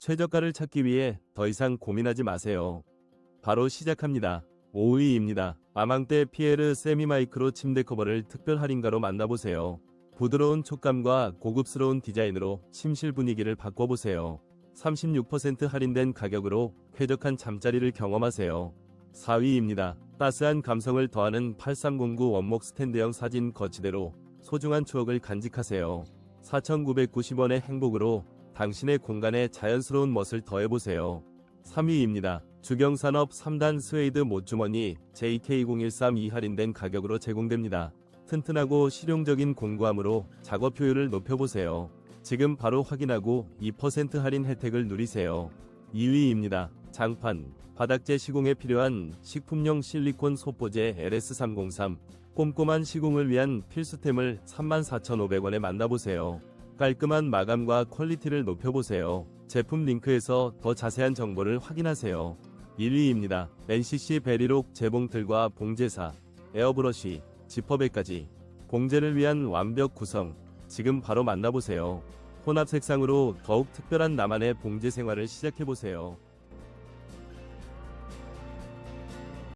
최저가를 찾기 위해 더 이상 고민하지 마세요. 바로 시작합니다. 5위입니다. 아망떼 피에르 세미마이크로 침대 커버를 특별 할인가로 만나보세요. 부드러운 촉감과 고급스러운 디자인으로 침실 분위기를 바꿔보세요. 36% 할인된 가격으로 쾌적한 잠자리를 경험하세요. 4위입니다. 따스한 감성을 더하는 8309 원목 스탠드형 사진 거치대로 소중한 추억을 간직하세요. 4,990원의 행복으로 당신의 공간에 자연스러운 멋을 더해보세요. 3위입니다. 주경산업 3단 스웨이드 못주머니 JK0132 할인된 가격으로 제공됩니다. 튼튼하고 실용적인 공구함으로 작업 효율을 높여보세요. 지금 바로 확인하고 2% 할인 혜택을 누리세요. 2위입니다. 장판, 바닥재 시공에 필요한 식품용 실리콘 소포제 LS303 꼼꼼한 시공을 위한 필수템을 34,500원에 만나보세요. 깔끔한 마감과 퀄리티를 높여보세요. 제품 링크에서 더 자세한 정보를 확인하세요. 1위입니다. NCC 베리록 재봉틀과 봉제사, 에어브러쉬, 지퍼백까지 봉제를 위한 완벽 구성. 지금 바로 만나보세요. 혼합 색상으로 더욱 특별한 나만의 봉제 생활을 시작해보세요.